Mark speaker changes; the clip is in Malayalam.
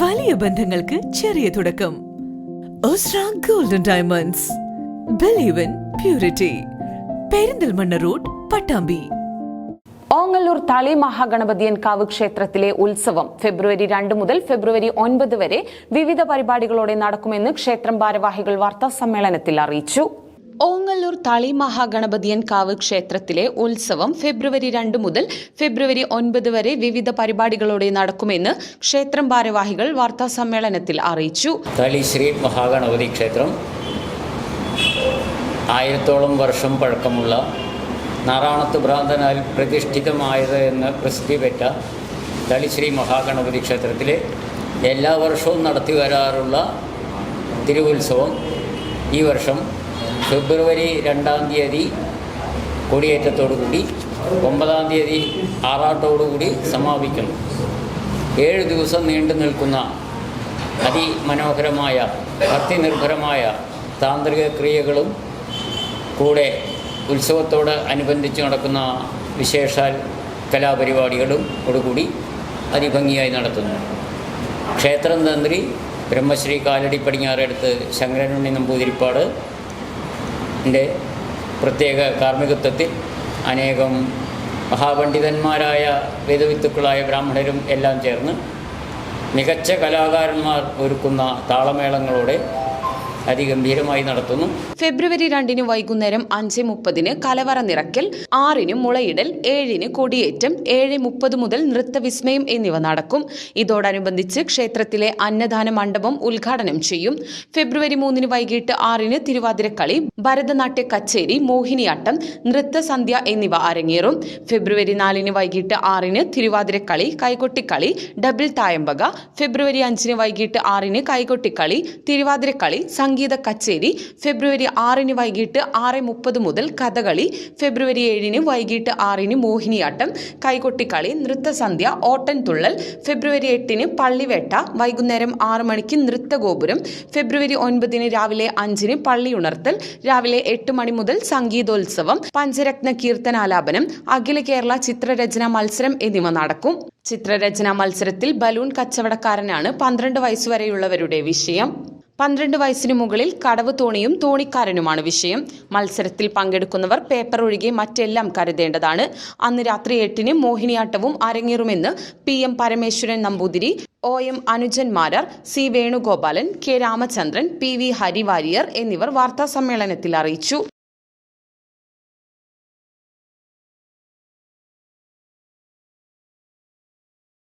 Speaker 1: വലിയ ബന്ധങ്ങൾക്ക് ചെറിയ തുടക്കം. Osra golden diamonds believe in purity Perinthalmanna road Pattambi.
Speaker 2: Ongallur Thali Mahaganapathiyankavu ക്ഷേത്രത്തിലെ ഉത്സവം ഫെബ്രുവരി രണ്ട് മുതൽ ഫെബ്രുവരി ഒൻപത് വരെ വിവിധ പരിപാടികളോടെ നടക്കുമെന്ന് ക്ഷേത്രം ഭാരവാഹികൾ വാർത്താ സമ്മേളനത്തിൽ അറിയിച്ചു. ഓങ്ങല്ലൂർ തളി മഹാഗണപതിയൻകാവ് ക്ഷേത്രത്തിലെ ഉത്സവം ഫെബ്രുവരി രണ്ട് മുതൽ ഫെബ്രുവരി ഒൻപത് വരെ വിവിധ പരിപാടികളോടെ നടക്കുമെന്ന് ക്ഷേത്രം ഭാരവാഹികൾ വാർത്താ സമ്മേളനത്തിൽ അറിയിച്ചു.
Speaker 3: തളി ശ്രീ മഹാഗണപതി ക്ഷേത്രം ആയിരത്തോളം വർഷം പഴക്കമുള്ള നാറാണത്ത് ഭ്രാന്തനാൽ പ്രതിഷ്ഠിതമായത് എന്ന് പ്രസിദ്ധി പെറ്റ തളി ശ്രീ മഹാഗണപതി ക്ഷേത്രത്തിലെ എല്ലാ വർഷവും നടത്തി വരാറുള്ള തിരുവുത്സവം ഈ വർഷം ഫെബ്രുവരി രണ്ടാം തീയതി കൊടിയേറ്റത്തോടുകൂടി ഒമ്പതാം തീയതി ആറാട്ടോടുകൂടി സമാപിക്കുന്നു. ഏഴ് ദിവസം നീണ്ടു നിൽക്കുന്ന അതിമനോഹരമായ ഭക്തിനിർഭരമായ താന്ത്രിക ക്രിയകളും കൂടെ ഉത്സവത്തോട് അനുബന്ധിച്ച് നടക്കുന്ന വിശേഷാൽ കലാപരിപാടികളും കൂടുകൂടി അതിഭംഗിയായി നടത്തുന്നു. ക്ഷേത്രം തന്ത്രി ബ്രഹ്മശ്രീ കാലടി പടിഞ്ഞാറെടുത്ത് ശങ്കരനുണ്ണി നമ്പൂതിരിപ്പാട് ന്റെ പ്രത്യേക കാർമ്മികത്വത്തിൽ അനേകം മഹാപണ്ഡിതന്മാരായ വേദവിത്തുക്കളായ ബ്രാഹ്മണരും എല്ലാം ചേർന്ന് മികച്ച കലാകാരന്മാർ ഒരുക്കുന്ന താളമേളങ്ങളോടെ അതിഗംഭീരമായി നടത്തുന്നു.
Speaker 2: ഫെബ്രുവരി രണ്ടിന് വൈകുന്നേരം അഞ്ച് മുപ്പതിന് കലവറ നിറയ്ക്കൽ ആറിന് മുളയിടൽ ഏഴിന് കൊടിയേറ്റം ഏഴ് മുപ്പത് മുതൽ നൃത്തവിസ്മയം എന്നിവ നടക്കും. ഇതോടനുബന്ധിച്ച് ക്ഷേത്രത്തിലെ അന്നദാന മണ്ഡപം ഉദ്ഘാടനം ചെയ്യും. ഫെബ്രുവരി മൂന്നിന് വൈകിട്ട് ആറിന് തിരുവാതിരക്കളി ഭരതനാട്യ കച്ചേരി മോഹിനിയാട്ടം നൃത്തസന്ധ്യ എന്നിവ അരങ്ങേറും. ഫെബ്രുവരി നാലിന് വൈകിട്ട് ആറിന് തിരുവാതിരക്കളി കൈകൊട്ടിക്കളി ഡബിൾ തായമ്പക. ഫെബ്രുവരി അഞ്ചിന് വൈകിട്ട് ആറിന് കൈകൊട്ടിക്കളി തിരുവാതിരക്കളി സംഗീത കച്ചേരി ഫെബ്രുവരി ആറിന് വൈകിട്ട് ആറ് മുപ്പത് മുതൽ കഥകളി ഫെബ്രുവരി ഏഴിന് വൈകിട്ട് ആറിന് മോഹിനിയാട്ടം കൈകൊട്ടിക്കളി നൃത്തസന്ധ്യ ഓട്ടൻതുള്ളൽ ഫെബ്രുവരി എട്ടിന് പള്ളിവേട്ട വൈകുന്നേരം ആറ് മണിക്ക് നൃത്തഗോപുരം ഫെബ്രുവരി ഒൻപതിന് രാവിലെ അഞ്ചിന് പള്ളി ഉണർത്തൽ രാവിലെ എട്ട് മണി മുതൽ സംഗീതോത്സവം പഞ്ചരത്ന കീർത്തനാലാപനം അഖില കേരള ചിത്രരചന മത്സരം എന്നിവ നടക്കും. ചിത്രരചനാ മത്സരത്തിൽ ബലൂൺ കച്ചവടക്കാരനാണ് പന്ത്രണ്ട് വയസ്സുവരെയുള്ളവരുടെ വിഷയം. പന്ത്രണ്ട് വയസ്സിനു മുകളിൽ കടവ് തോണിയും തോണിക്കാരനുമാണ് വിഷയം. മത്സരത്തിൽ പങ്കെടുക്കുന്നവർ പേപ്പർ ഒഴികെ മറ്റെല്ലാം കരുതേണ്ടതാണ്. അന്ന് രാത്രി എട്ടിന് മോഹിനിയാട്ടവും അരങ്ങേറുമെന്ന് P M Parameswaran Namboothiri O M Anujan Marar C Venugopalan K Ramachandran P V Harivariyar എന്നിവർ വാർത്താസമ്മേളനത്തിൽ അറിയിച്ചു.